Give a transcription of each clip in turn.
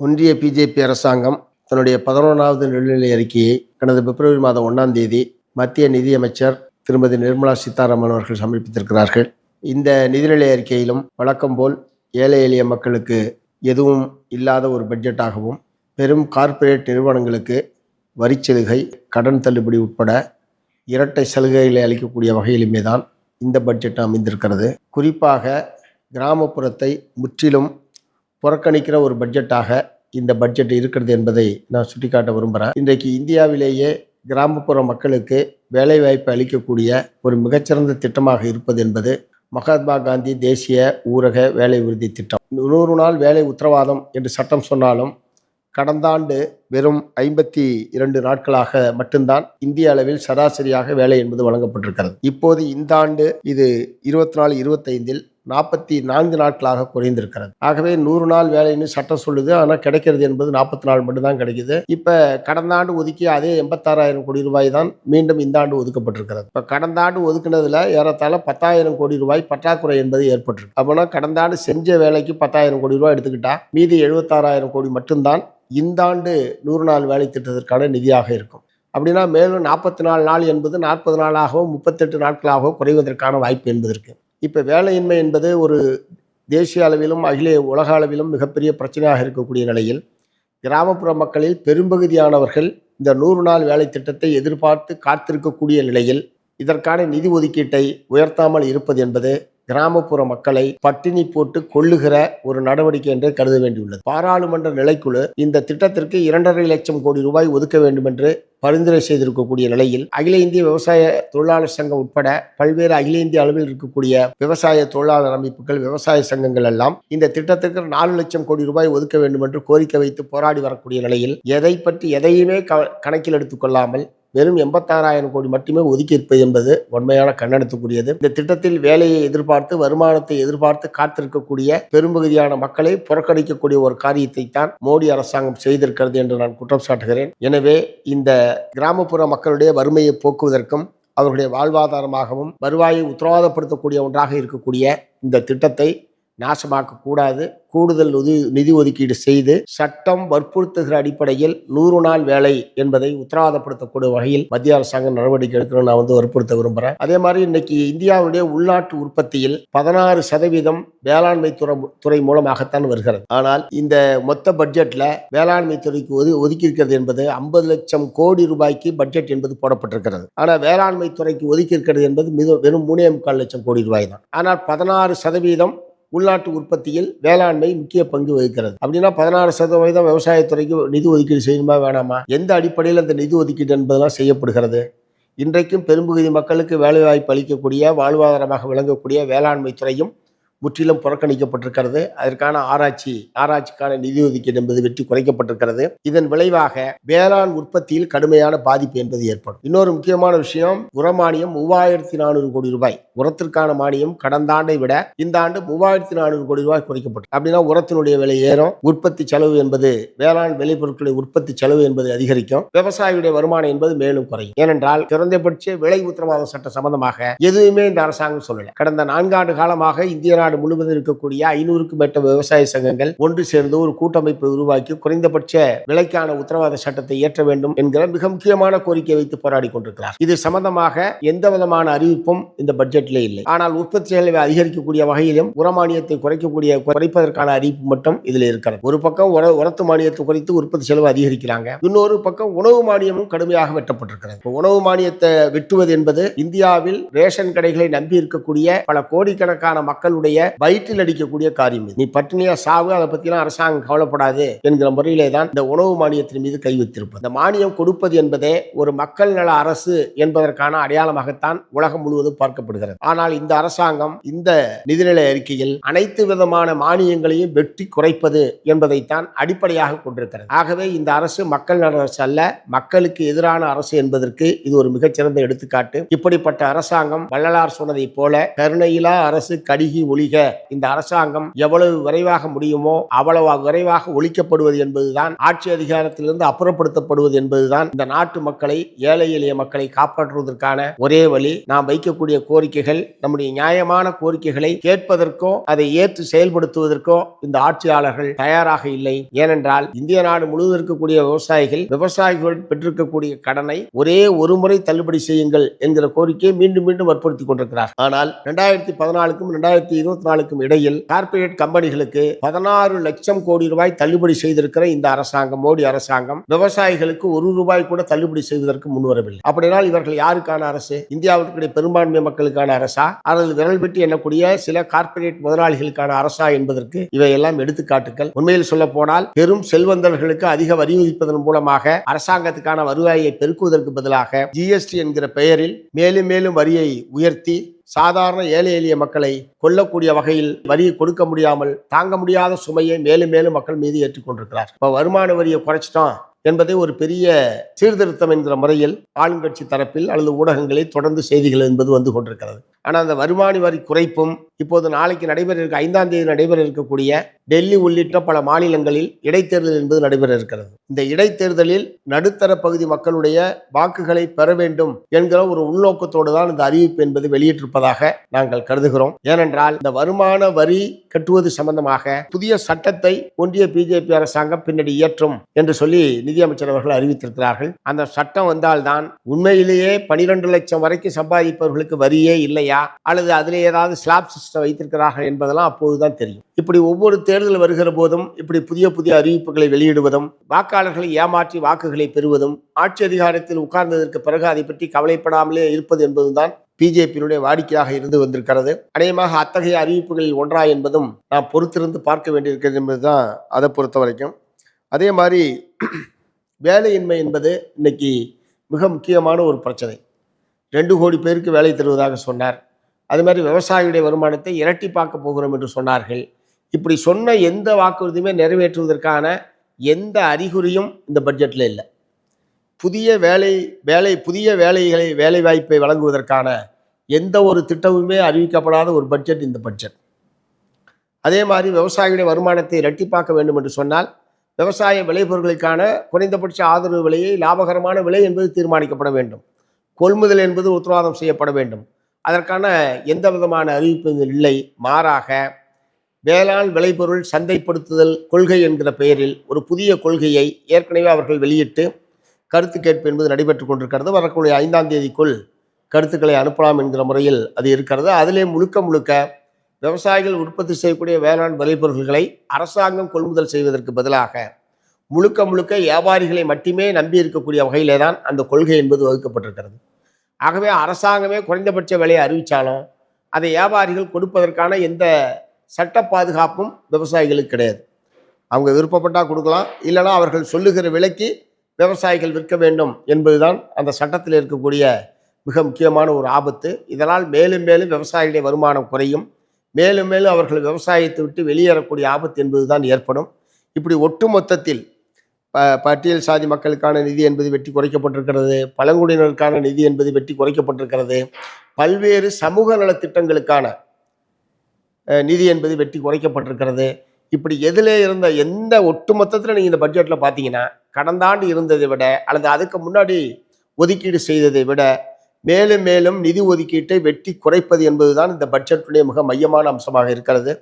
ஒன்றிய பிஜேபி அரசாங்கம் தன்னுடைய பதினொன்றாவது நிதிநிலை அறிக்கையை கடந்த பிப்ரவரி மாதம் ஒன்றாம் தேதி மத்திய நிதியமைச்சர் திருமதி நிர்மலா சீதாராமன் அவர்கள் சமர்ப்பித்திருக்கிறார்கள். இந்த நிதிநிலை அறிக்கையிலும் வழக்கம் போல் ஏழை எளிய மக்களுக்கு எதுவும் இல்லாத ஒரு பட்ஜெட்டாகவும் பெரும் கார்ப்பரேட் நிறுவனங்களுக்கு வரிச்சலுகை கடன் தள்ளுபடி உட்பட இரட்டை சலுகைகளை அளிக்கக்கூடிய வகையிலுமே தான் இந்த பட்ஜெட் அமைந்திருக்கிறது. குறிப்பாக கிராமப்புறத்தை முற்றிலும் புறக்கணிக்கிற ஒரு பட்ஜெட்டாக இந்த பட்ஜெட் இருக்கிறது என்பதை நான் சுட்டிக்காட்ட விரும்புகிறேன் இன்றைக்கு இந்தியாவிலேயே கிராமப்புற மக்களுக்கு வேலைவாய்ப்பு அளிக்கக்கூடிய ஒரு மிகச்சிறந்த திட்டமாக இருப்பது என்பது மகாத்மா காந்தி தேசிய ஊரக வேலை உறுதி திட்டம். நூறு நாள் வேலை உத்தரவாதம் என்று சட்டம் சொன்னாலும் கடந்த ஆண்டு வெறும் ஐம்பத்தி இரண்டு நாட்களாக மட்டும்தான் இந்திய அளவில் சராசரியாக வேலை என்பது வழங்கப்பட்டிருக்கிறது. இப்போது இந்த ஆண்டு இது இருபத்தி நாலு இருபத்தைந்தில் நாற்பத்தி நான்கு நாட்களாக குறைந்திருக்கிறது. ஆகவே நூறு நாள் வேலைன்னு சட்டம் சொல்லுது. ஆனால் கிடைக்கிறது என்பது நாற்பத்தி நாள் மட்டும்தான் கிடைக்குது. இப்போ கடந்த ஆண்டு ஒதுக்கிய அதே எண்பத்தாறாயிரம் கோடி ரூபாய் தான் மீண்டும் இந்த ஆண்டு ஒதுக்கப்பட்டிருக்கிறது. இப்போ கடந்த ஆண்டு ஒதுக்கினதில் ஏறத்தாழ பத்தாயிரம் கோடி ரூபாய் பற்றாக்குறை என்பது ஏற்பட்டிருக்கு. அப்போனா கடந்த ஆண்டு செஞ்ச வேலைக்கு பத்தாயிரம் கோடி ரூபாய் எடுத்துக்கிட்டா மீதி எழுபத்தாறாயிரம் கோடி மட்டும்தான் இந்த ஆண்டு நூறு நாள் வேலை திட்டத்திற்கான நிதியாக இருக்கும். அப்படின்னா மேலும் நாற்பத்தி நாலு நாள் என்பது நாற்பது நாளாகவோ முப்பத்தெட்டு நாட்களாகவோ குறைவதற்கான வாய்ப்பு என்பது இப்போ வேலையின்மை என்பது ஒரு தேசிய அளவிலும் அகில உலக அளவிலும் மிகப்பெரிய பிரச்சனையாக இருக்கக்கூடிய நிலையில் கிராமப்புற மக்களில் பெரும்பகுதியானவர்கள் இந்த நூறு நாள் வேலை திட்டத்தை எதிர்பார்த்து காத்திருக்கக்கூடிய நிலையில் இதற்கான நிதி ஒதுக்கீட்டை உயர்த்தாமல் இருப்பது என்பது கிராமப்புற மக்களை பட்டினி போட்டு கொள்ளுகிற ஒரு நடவடிக்கை என்றே கருத வேண்டியுள்ளது. பாராளுமன்ற நிலைக்குழு இந்த திட்டத்திற்கு இரண்டரை லட்சம் கோடி ரூபாய் ஒதுக்க வேண்டும் என்று பரிந்துரை செய்திருக்கக்கூடிய நிலையில் அகில இந்திய விவசாய தொழிலாளர் சங்கம் உட்பட பல்வேறு அகில இந்திய அளவில் இருக்கக்கூடிய விவசாய தொழிலாளர் அமைப்புகள் விவசாய சங்கங்கள் எல்லாம் இந்த திட்டத்திற்கு நாலு லட்சம் கோடி ரூபாய் ஒதுக்க வேண்டும் என்று கோரிக்கை வைத்து போராடி வரக்கூடிய நிலையில் எதை பற்றி எதையுமே க- கணக்கில் எடுத்துக்கொள்ளாமல் வெறும் எண்பத்தாறாயிரம் கோடி மட்டுமே ஒதுக்கியிருப்பது என்பது உண்மையான கண்டனத்துக்குரியது. இந்த திட்டத்தில் வேலையை எதிர்பார்த்து வருமானத்தை எதிர்பார்த்து காத்திருக்கக்கூடிய பெரும்பகுதியான மக்களை புறக்கணிக்கக்கூடிய ஒரு காரியத்தை தான் மோடி அரசாங்கம் செய்திருக்கிறது என்று நான் குற்றம் சாட்டுகிறேன். எனவே இந்த கிராமப்புற மக்களுடைய வறுமையை போக்குவதற்கும் அவர்களுடைய வாழ்வாதாரமாகவும் வருவாயை உத்தரவாதப்படுத்தக்கூடிய ஒன்றாக இருக்கக்கூடிய இந்த திட்டத்தை நாசமாக்க கூடாது கூடுதல் உதவி நிதி ஒதுக்கீடு செய்து சட்டம் வற்புறுத்துகிற அடிப்படையில் நூறு நாள் வேலை என்பதை உத்தரவாதப்படுத்தக்கூடிய வகையில் மத்திய அரசாங்கம் நடவடிக்கை எடுக்கணும்னு நான் வந்து வற்புறுத்த விரும்புகிறேன் அதே மாதிரி இன்னைக்கு இந்தியாவுடைய உள்நாட்டு உற்பத்தியில் பதினாறு சதவீதம் வேளாண்மை துறை துறை மூலமாகத்தான் வருகிறது. ஆனால் இந்த மொத்த பட்ஜெட்ல வேளாண்மை துறைக்கு ஒது ஒதுக்கி இருக்கிறது என்பது ஐம்பது லட்சம் கோடி ரூபாய்க்கு பட்ஜெட் என்பது போடப்பட்டிருக்கிறது. ஆனால் வேளாண்மை துறைக்கு ஒதுக்கி இருக்கிறது என்பது மிக வெறும் மூணே முக்கால் லட்சம் கோடி ரூபாய் தான். ஆனால் பதினாறு சதவீதம் உள்நாட்டு உற்பத்தியில் வேளாண்மை முக்கிய பங்கு வகிக்கிறது. அப்படின்னா பதினாறு சதவீதம் விவசாயத்துறைக்கு நிதி ஒதுக்கீடு செய்யணுமா வேணாமா? எந்த அடிப்படையில் அந்த நிதி ஒதுக்கீடு என்பதெல்லாம் செய்யப்படுகிறது? இன்றைக்கும் பெரும்பகுதி மக்களுக்கு வேலைவாய்ப்பு அளிக்கக்கூடிய வாழ்வாதாரமாக விளங்கக்கூடிய வேளாண்மை துறையும் முற்றிலும் புறக்கணிக்கப்பட்டிருக்கிறது. அதற்கான ஆராய்ச்சி ஆராய்ச்சிக்கான நிதி ஒதுக்கீடு என்பது வெற்றி குறைக்கப்பட்டிருக்கிறது. இதன் விளைவாக வேளாண் உற்பத்தியில் கடுமையான பாதிப்பு என்பது ஏற்படும். இன்னொரு முக்கியமான விஷயம் உரமானியம் மூவாயிரத்தி நானூறு கோடி ரூபாய். உரத்திற்கான மானியம் கடந்த ஆண்டை விட இந்த ஆண்டு மூவாயிரத்தி நானூறு கோடி ரூபாய் குறைக்கப்பட்டது அப்படின்னா உரத்தினுடைய விலை ஏறும். உற்பத்தி செலவு என்பது வேளாண் விளைபொருட்களுடைய உற்பத்தி செலவு என்பது அதிகரிக்கும். விவசாயியுடைய வருமானம் என்பது மேலும் குறையும். ஏனென்றால் திறந்தபட்ச விலை உத்தரவாத சட்டம் சம்பந்தமாக எதுவுமே இந்த அரசாங்கம் சொல்லல. கடந்த நான்காண்டு காலமாக இந்திய தமிழ்நாடு முழுவதும் இருக்கக்கூடிய ஐநூறுக்கும் மேற்பட்ட விவசாய சங்கங்கள் ஒன்று சேர்ந்து ஒரு கூட்டமைப்பை உருவாக்கி குறைந்தபட்ச விலைக்கான உத்தரவாத சட்டத்தை இயற்ற வேண்டும் என்கிற மிக முக்கியமான கோரிக்கை வைத்து போராடி கொண்டிருக்கிறார். இது சம்பந்தமாக எந்த விதமான அறிவிப்பும் இந்த பட்ஜெட்டில் இல்லை. ஆனால் உற்பத்தி செலவை அதிகரிக்கக்கூடிய வகையிலும் உரமானியத்தை குறைக்கக்கூடிய குறைப்பதற்கான அறிவிப்பு மட்டும் இதில் இருக்கிறது. ஒரு பக்கம் உர உரத்து மானியத்தை குறைத்து உற்பத்தி செலவு அதிகரிக்கிறாங்க. இன்னொரு பக்கம் உணவு மானியமும் கடுமையாக வெட்டப்பட்டிருக்கிறது. உணவு மானியத்தை வெட்டுவது என்பது இந்தியாவில் ரேஷன் கடைகளை நம்பி இருக்கக்கூடிய பல கோடிக்கணக்கான மக்களுடைய வயிற்றில் அடிக்கக்கூடிய காரியம் இது. நீ பட்டினியா சாவு அதை பத்திலாம் அரசாங்கம் கவலைப்படாது என்கிற முறையிலே தான் இந்த உணவு மானியத்தின் மீது கை வைத்திருப்பது. இந்த மானியம் கொடுப்பது என்பதே ஒரு மக்கள் நல அரசு என்பதற்கான அடையாளமாகத்தான் உலகம் முழுவதும் பார்க்கப்படுகிறது. ஆனால் இந்த அரசாங்கம் இந்த நிதிநிலை அறிக்கையில் அனைத்து விதமான மானியங்களையும் வெட்டி குறைப்பது என்பதைத்தான் அடிப்படையாக கொண்டிருக்கிறது. ஆகவே இந்த அரசு மக்கள் நல அரசு அல்ல மக்களுக்கு எதிரான அரசு என்பதற்கு இது ஒரு மிகச்சிறந்த எடுத்துக்காட்டு. இப்படிப்பட்ட அரசாங்கம் வள்ளலார் சொன்னதைப் போல கருணையிலா அரசு கடிகி ஒளி ஒழிக இந்த அரசாங்கம் எவ்வளவு விரைவாக முடியுமோ அவ்வளவு விரைவாக ஒழிக்கப்படுவது என்பதுதான் ஆட்சி அதிகாரத்திலிருந்து அப்புறப்படுத்தப்படுவது என்பதுதான் இந்த நாட்டு மக்களை ஏழை எளிய மக்களை காப்பாற்றுவதற்கான ஒரே வழி. நாம் வைக்கக்கூடிய கோரிக்கைகள் நம்முடைய நியாயமான கோரிக்கைகளை கேட்பதற்கோ அதை ஏற்று செயல்படுத்துவதற்கோ இந்த ஆட்சியாளர்கள் தயாராக இல்லை. ஏனென்றால் இந்திய நாடு முழுவதும் இருக்கக்கூடிய விவசாயிகள் விவசாயிகள் பெற்றிருக்கக்கூடிய கடனை ஒரே ஒரு முறை தள்ளுபடி செய்யுங்கள் என்கிற கோரிக்கையை மீண்டும் மீண்டும் வற்புறுத்தி கொண்டிருக்கிறார் ஆனால் இரண்டாயிரத்தி பதினாலுக்கும் இரண்டாயிரத்தி இருபத்தி நாலுக்கும் இடையில் கார்பரேட் கம்பெனிகளுக்கு பதினாறு லட்சம் கோடி ரூபாய் தள்ளுபடி செய்திருக்கிற இந்த அரசாங்கம் மோடி அரசாங்கம் விவசாயிகளுக்கு ஒரு ரூபாய் கூட தள்ளுபடி செய்வதற்கு முன்வரவில்லை அப்படினால் இவர்கள் யாருக்கான அரசு? இந்தியாவிற்குடைய பெரும்பான்மை மக்களுக்கான அரசா? அல்லது விரல் விட்டு எண்ணக்கூடிய சில கார்ப்பரேட் முதலாளிகளுக்கான அரசா என்பதற்கு இவையெல்லாம் எடுத்துக்காட்டுகள். உண்மையில் சொல்ல போனால் பெரும் செல்வந்தர்களுக்கு அதிக வரி விதிப்பதன் மூலமாக அரசாங்கத்துக்கான வருவாயை பெருக்குவதற்கு பதிலாக ஜிஎஸ்டி என்கிற பெயரில் மேலும் மேலும் வரியை உயர்த்தி சாதாரண ஏழை எளிய மக்களை கொல்லக்கூடிய வகையில் வரியை கொடுக்க முடியாமல் தாங்க முடியாத சுமையை மேலும் மேலும் மக்கள் மீது ஏற்றுக்கொண்டிருக்கிறார் இப்போ வருமான வரியை குறைச்சிட்டோம் என்பதை ஒரு பெரிய சீர்திருத்தம் என்கிற முறையில் ஆளுங்கட்சி தரப்பில் அல்லது ஊடகங்களில் தொடர்ந்து செய்திகள் என்பது வந்து கொண்டிருக்கிறது. ஆனால் அந்த வருமான வரி குறைப்பும் இப்போது நாளைக்கு நடைபெற இருக்க ஐந்தாம் தேதி நடைபெற இருக்கக்கூடிய டெல்லி உள்ளிட்ட பல மாநிலங்களில் இடைத்தேர்தல் என்பது நடைபெற இருக்கிறது இந்த இடைத்தேர்தலில் நடுத்தர பகுதி மக்களுடைய வாக்குகளை பெற வேண்டும் என்கிற ஒரு உள்நோக்கத்தோடு தான் இந்த அறிவிப்பு என்பது வெளியிட்டிருப்பதாக நாங்கள் கருதுகிறோம். ஏனென்றால் இந்த வருமான வரி கட்டுவது சம்பந்தமாக புதிய சட்டத்தை ஒன்றிய பிஜேபி அரசாங்கம் பின்னாடி இயற்றும் என்று சொல்லி நிதியமைச்சர் அவர்கள் அறிவித்திருக்கிறார்கள். அந்த சட்டம் வந்தால்தான் உண்மையிலேயே பனிரெண்டு லட்சம் வரைக்கும் சம்பாதிப்பவர்களுக்கு வரியே இல்லையா? அல்லது அதில் ஏதாவது ஸ்லாப் சிஸ்டம் வைத்திருக்கிறார்கள் என்பதெல்லாம் அப்போதுதான் தெரியும். இப்படி ஒவ்வொரு தேர்தல் வருகிற போதும் இப்படி புதிய புதிய அறிவிப்புகளை வெளியிடுவதும் வாக்காளர்களை ஏமாற்றி வாக்குகளை பெறுவதும் ஆட்சி அதிகாரத்தில் உட்கார்ந்ததற்கு பிறகு அதை பற்றி கவலைப்படாமலே இருப்பது என்பதுதான் பிஜேபியினுடைய வாடிக்கையாக இருந்து வந்திருக்கிறது. அநேகமாக அத்தகைய அறிவிப்புகளில் ஒன்றா என்பதும் நாம் பொறுத்திருந்து பார்க்க வேண்டியிருக்கிறது என்பதுதான் அதை பொறுத்த வரைக்கும். அதே மாதிரி வேலையின்மை என்பது இன்னைக்கு மிக முக்கியமான ஒரு பிரச்சனை. ரெண்டு கோடி பேருக்கு வேலை தருவதாக சொன்னார். அது மாதிரி விவசாயியுடைய வருமானத்தை இரட்டி பார்க்க போகிறோம் என்று சொன்னார்கள். இப்படி சொன்ன எந்த வாக்குறுதியுமே நிறைவேற்றுவதற்கான எந்த அறிகுறியும் இந்த பட்ஜெட்டில் இல்லை. புதிய வேலை வேலை புதிய வேலைகளை வேலை வாய்ப்பை வழங்குவதற்கான எந்த ஒரு திட்டமுமே அறிவிக்கப்படாத ஒரு பட்ஜெட் இந்த பட்ஜெட். அதே மாதிரி விவசாயிகளுடைய வருமானத்தை இரட்டிப்பாக்க வேண்டும் என்று சொன்னால் விவசாய விளைபொருட்களுக்கான குறைந்தபட்ச ஆதரவு விலையை லாபகரமான விலை என்பது தீர்மானிக்கப்பட வேண்டும். கொள்முதல் என்பது உத்தரவாதம் செய்யப்பட வேண்டும். அதற்கான எந்த விதமான அறிவிப்பு இல்லை. மாறாக வேளாண் விளைபொருள் சந்தைப்படுத்துதல் கொள்கை என்கிற பெயரில் ஒரு புதிய கொள்கையை ஏற்கனவே அவர்கள் வெளியிட்டு கருத்து கேட்பு என்பது நடைபெற்று கொண்டிருக்கிறது. வரக்கூடிய ஐந்தாம் தேதிக்குள் கருத்துக்களை அனுப்பலாம் என்கிற முறையில் அது இருக்கிறது. அதிலே முழுக்க முழுக்க விவசாயிகள் உற்பத்தி செய்யக்கூடிய வேளாண் விளைபொருள்களை அரசாங்கம் கொள்முதல் செய்வதற்கு பதிலாக முழுக்க முழுக்க வியாபாரிகளை மட்டுமே நம்பி இருக்கக்கூடிய வகையிலே தான் அந்த கொள்கை என்பது வகுக்கப்பட்டிருக்கிறது. ஆகவே அரசாங்கமே குறைந்தபட்ச விலையை அறிவித்தாலும் அதை வியாபாரிகள் கொடுப்பதற்கான எந்த சட்ட பாதுகாப்பும் விவசாயிகளுக்கு கிடையாது. அவங்க விருப்பப்பட்டால் கொடுக்கலாம் இல்லைனா அவர்கள் சொல்லுகிற விலைக்கு விவசாயிகள் விற்க வேண்டும் என்பதுதான் அந்த சட்டத்தில் இருக்கக்கூடிய மிக முக்கியமான ஒரு ஆபத்து. இதனால் மேலும் மேலும் விவசாயிகளுடைய வருமானம் குறையும். மேலும் மேலும் அவர்கள் விவசாயத்தை விட்டு வெளியேறக்கூடிய ஆபத்து என்பதுதான் ஏற்படும். இப்படி ஒட்டுமொத்தத்தில் ப பட்டியல் சாதி மக்களுக்கான நிதி என்பது வெட்டி குறைக்கப்பட்டிருக்கிறது. பழங்குடியினருக்கான நிதி என்பது வெட்டி குறைக்கப்பட்டிருக்கிறது. பல்வேறு சமூக நலத்திட்டங்களுக்கான நிதி என்பது வெட்டி குறைக்கப்பட்டிருக்கிறது. இப்படி எதிலே இருந்த எந்த ஒட்டுமொத்தத்தில் நீங்கள் இந்த பட்ஜெட்டில் பார்த்தீங்கன்னா கடந்த ஆண்டு இருந்ததை விட அல்லது அதுக்கு முன்னாடி ஒதுக்கீடு செய்ததை விட மேலும் மேலும் நிதி ஒதுக்கீட்டை வெட்டி குறைப்பது என்பதுதான் இந்த பட்ஜெட்டுடைய மிக மையமான அம்சமாக இருக்கிறது.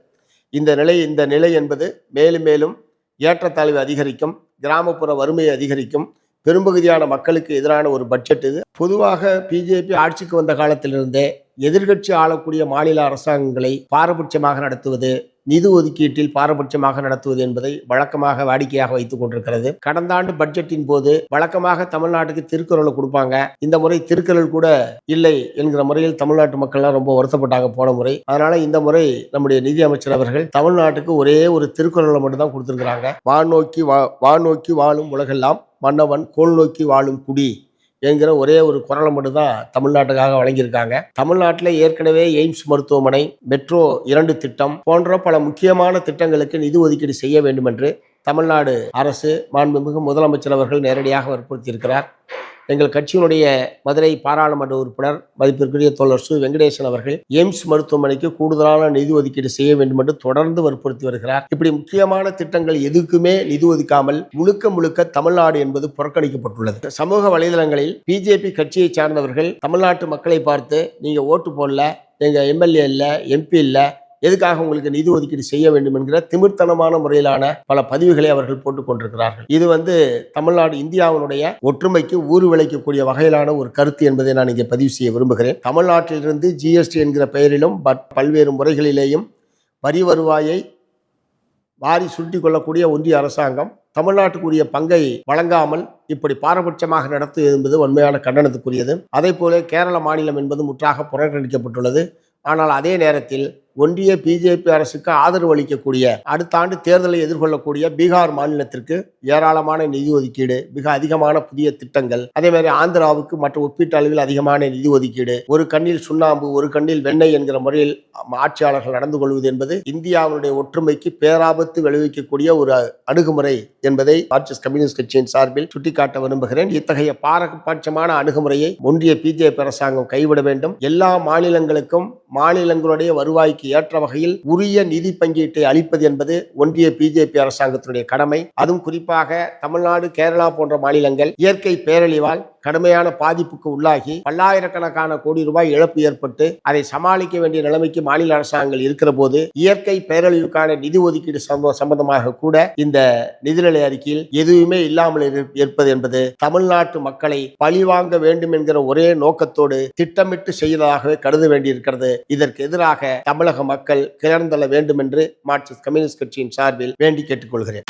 இந்த நிலை இந்த நிலை என்பது மேலும் மேலும் ஏற்றத்தாழ்வு அதிகரிக்கும் கிராமப்புற வறுமையை அதிகரிக்கும் பெரும்பகுதியான மக்களுக்கு எதிரான ஒரு பட்ஜெட் இது. பொதுவாக பிஜேபி ஆட்சிக்கு வந்த காலத்திலிருந்தே எதிர்கட்சி ஆளக்கூடிய மாநில அரசாங்கங்களை பாரபட்சமாக நடத்துவது நிதி ஒதுக்கீட்டில் பாரபட்சமாக நடத்துவது என்பதை வழக்கமாக வாடிக்கையாக வைத்துக் கொண்டிருக்கிறது. கடந்த ஆண்டு பட்ஜெட்டின் போது வழக்கமாக தமிழ்நாட்டுக்கு திருக்குறளை கொடுப்பாங்க. இந்த முறை திருக்குறள் கூட இல்லை என்கிற முறையில் தமிழ்நாட்டு மக்கள்லாம் ரொம்ப வருத்தப்பட்டாங்க போன முறை. அதனால இந்த முறை நம்முடைய நிதி அமைச்சர் அவர்கள் தமிழ்நாட்டுக்கு ஒரே ஒரு திருக்குறளை மட்டும்தான் கொடுத்துருக்குறாங்க. வான் வானோக்கி வா வானோக்கி வாழும் உலகெல்லாம் மன்னவன் கோல் நோக்கி வாழும் குடி. என்கிற ஒரே ஒரு குரலை மட்டும்தான் தமிழ்நாட்டுக்காக வழங்கியிருக்காங்க. தமிழ்நாட்டில் ஏற்கனவே எய்ம்ஸ் மருத்துவமனை மெட்ரோ இரண்டு திட்டம் போன்ற பல முக்கியமான திட்டங்களுக்கு நிதி ஒதுக்கீடு செய்ய வேண்டும் என்று தமிழ்நாடு அரசு மாண்புமிகு முதலமைச்சர் அவர்கள் நேரடியாக வற்புறுத்தியிருக்கிறார். எங்கள் கட்சியினுடைய மதுரை பாராளுமன்ற உறுப்பினர் மதிப்பிற்குரிய தோழர் சு வெங்கடேசன் அவர்கள் எய்ம்ஸ் மருத்துவமனைக்கு கூடுதலான நிதி ஒதுக்கீடு செய்ய வேண்டும் என்று தொடர்ந்து வற்புறுத்தி வருகிறார். இப்படி முக்கியமான திட்டங்கள் எதுக்குமே நிதி ஒதுக்காமல் முழுக்க முழுக்க தமிழ்நாடு என்பது புறக்கணிக்கப்பட்டுள்ளது. சமூக வலைதளங்களில் பிஜேபி கட்சியை சார்ந்தவர்கள் தமிழ்நாட்டு மக்களை பார்த்து நீங்க ஓட்டு போடல எங்க எம்எல்ஏ இல்லை எம்பி இல்லை எதுக்காக உங்களுக்கு நிதி ஒதுக்கீடு செய்ய வேண்டும் என்கிற திமிர்த்தனமான முறையிலான பல பதிவுகளை அவர்கள் போட்டுக் கொண்டிருக்கிறார்கள். இது வந்து தமிழ்நாடு இந்தியாவினுடைய ஒற்றுமைக்கு ஊறு விளைக்கக்கூடிய வகையிலான ஒரு கருத்து என்பதை நான் இங்கே பதிவு செய்ய விரும்புகிறேன். தமிழ்நாட்டிலிருந்து ஜிஎஸ்டி என்கிற பெயரிலும் பட் பல்வேறு முறைகளிலேயும் வரி வருவாயை வாரி சுருட்டி கொள்ளக்கூடிய ஒன்றிய அரசாங்கம் தமிழ்நாட்டுக்குரிய பங்கை வழங்காமல் இப்படி பாரபட்சமாக நடத்து என்பது உண்மையான கண்டனத்துக்குரியது. அதே போல கேரள மாநிலம் என்பது முற்றாக புறக்கணிக்கப்பட்டுள்ளது. ஆனால் அதே நேரத்தில் ஒன்றிய பிஜேபி அரசுக்கு ஆதரவு அளிக்கக்கூடிய அடுத்த ஆண்டு தேர்தலை எதிர்கொள்ளக்கூடிய பீகார் மாநிலத்திற்கு ஏராளமான நிதி ஒதுக்கீடு மிக அதிகமான புதிய திட்டங்கள் அதே மாதிரி ஆந்திராவுக்கு மற்ற ஒப்பீட்டு அளவில் அதிகமான நிதி ஒதுக்கீடு ஒரு கண்ணில் சுண்ணாம்பு ஒரு கண்ணில் வெண்ணெய் என்கிற முறையில் ஆட்சியாளர்கள் நடந்து கொள்வது என்பது இந்தியாவுடைய ஒற்றுமைக்கு பேராபத்து விளைவிக்கக்கூடிய ஒரு அணுகுமுறை என்பதை மார்க்சிஸ்ட் கம்யூனிஸ்ட் கட்சியின் சார்பில் சுட்டிக்காட்ட விரும்புகிறேன். இத்தகைய பாரபட்சமான அணுகுமுறையை ஒன்றிய பிஜேபி அரசாங்கம் கைவிட வேண்டும். எல்லா மாநிலங்களுக்கும் மாநிலங்களுடைய வருவாய்க்கு ஏற்ற வகையில் உரிய நிதி பங்கீட்டை அளிப்பது என்பது ஒன்றிய பிஜேபி அரசாங்கத்தினுடைய கடமை. அதுவும் குறிப்பாக தமிழ்நாடு கேரளா போன்ற மாநிலங்கள் இயற்கை பேரழிவால் கடுமையான பாதிப்புக்கு உள்ளாகி பல்லாயிரக்கணக்கான கோடி ரூபாய் இழப்பு ஏற்பட்டு அதை சமாளிக்க வேண்டிய நிலைமைக்கு மாநில அரசாங்கங்கள் இருக்கிற போது இயற்கை பேரழிவுக்கான நிதி ஒதுக்கீடு சம்ப- சம்பந்தமாக கூட இந்த நிதிநிலை அறிக்கையில் எதுவுமே இல்லாமல் இருப்பது என்பது தமிழ்நாட்டு மக்களை பழிவாங்க வேண்டும் என்கிற ஒரே நோக்கத்தோடு திட்டமிட்டு செய்வதாகவே கருத வேண்டியிருக்கிறது. இதற்கு எதிராக தமிழக மக்கள் கிளர்ந்தள வேண்டும் என்று மார்க்சிஸ்ட் கம்யூனிஸ்ட் கட்சியின் சார்பில் வேண்டி கேட்டுக்கொள்கிறேன்.